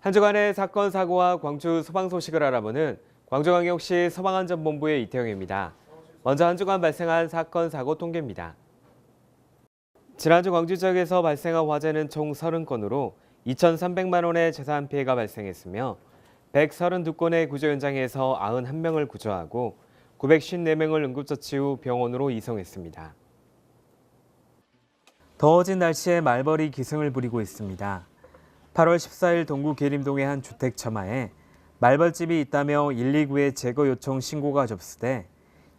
한 주간의 사건, 사고와 광주 소방 소식을 알아보는 광주광역시 소방안전본부의 이태영입니다. 먼저 한 주간 발생한 사건, 사고 통계입니다. 지난주 광주 지역에서 발생한 화재는 총 30건으로 2,300만 원의 재산 피해가 발생했으며 132건의 구조 현장에서 91명을 구조하고 954명을 응급처치 후 병원으로 이송했습니다. 더워진 날씨에 말벌이 기승을 부리고 있습니다. 8월 14일 동구 계림동의 한 주택 처마에 말벌집이 있다며 129에 제거 요청 신고가 접수돼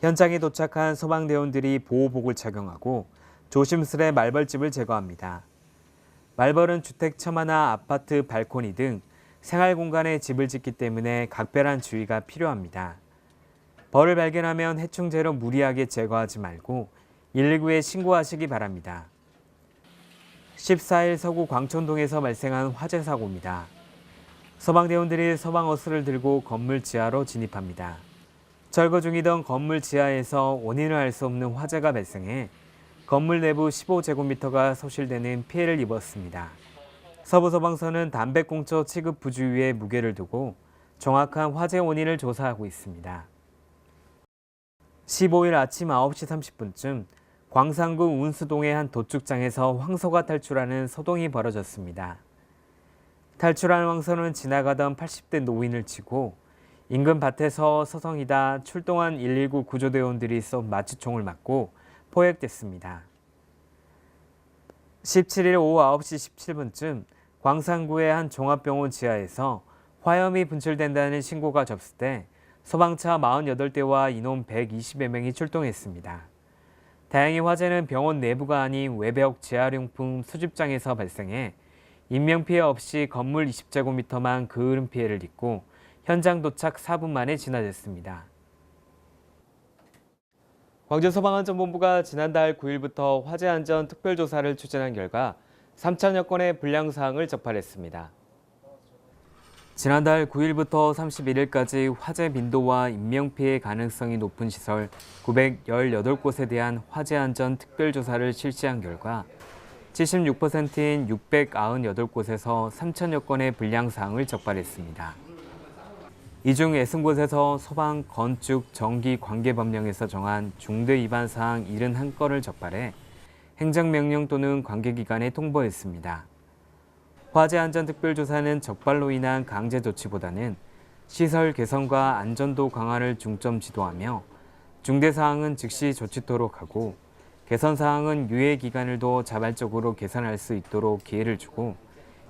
현장에 도착한 소방대원들이 보호복을 착용하고 조심스레 말벌집을 제거합니다. 말벌은 주택 처마나 아파트 발코니 등 생활 공간에 집을 짓기 때문에 각별한 주의가 필요합니다. 벌을 발견하면 해충제로 무리하게 제거하지 말고 119에 신고하시기 바랍니다. 14일 서구 광천동에서 발생한 화재 사고입니다. 소방대원들이 소방호스를 들고 건물 지하로 진입합니다. 철거 중이던 건물 지하에서 원인을 알 수 없는 화재가 발생해 건물 내부 15제곱미터가 소실되는 피해를 입었습니다. 서부소방서는 담배꽁초 취급 부주의에 무게를 두고 정확한 화재 원인을 조사하고 있습니다. 15일 아침 9시 30분쯤 광산구 운수동의 한 도축장에서 황소가 탈출하는 소동이 벌어졌습니다. 탈출한 황소는 지나가던 80대 노인을 치고 인근 밭에서 서성이다 출동한 119 구조대원들이 쏜 마취총을 맞고 포획됐습니다. 17일 오후 9시 17분쯤 광산구의 한 종합병원 지하에서 화염이 분출된다는 신고가 접수돼 소방차 48대와 인원 120여 명이 출동했습니다. 다행히 화재는 병원 내부가 아닌 외벽 재활용품 수집장에서 발생해 인명피해 없이 건물 20제곱미터만 그을음 피해를 입고 현장 도착 4분 만에 진화됐습니다. 광주소방안전본부가 지난달 9일부터 화재안전 특별조사를 추진한 결과 3천여 건의 불량사항을 적발했습니다. 지난달 9일부터 31일까지 화재 빈도와 인명피해 가능성이 높은 시설 918곳에 대한 화재안전 특별조사를 실시한 결과 76%인 698곳에서 3천여 건의 불량사항을 적발했습니다. 이 중 60곳에서 소방, 건축, 전기 관계 법령에서 정한 중대 위반 사항 71건을 적발해 행정명령 또는 관계기관에 통보했습니다. 화재안전특별조사는 적발로 인한 강제 조치보다는 시설 개선과 안전도 강화를 중점 지도하며 중대 사항은 즉시 조치토록 하고 개선 사항은 유예 기간을 더 자발적으로 개선할 수 있도록 기회를 주고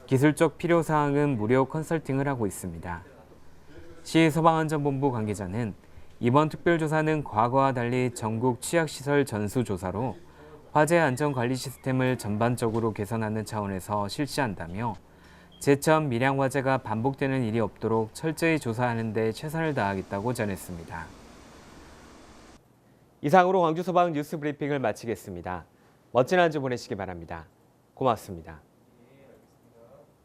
기술적 필요 사항은 무료 컨설팅을 하고 있습니다. 시 소방안전본부 관계자는 이번 특별조사는 과거와 달리 전국 취약시설 전수조사로 화재 안전 관리 시스템을 전반적으로 개선하는 차원에서 실시한다며 제천 밀양 화재가 반복되는 일이 없도록 철저히 조사하는 데 최선을 다하겠다고 전했습니다. 이상으로 광주 소방 뉴스 브리핑을 마치겠습니다. 멋진 한 주 보내시기 바랍니다. 고맙습니다.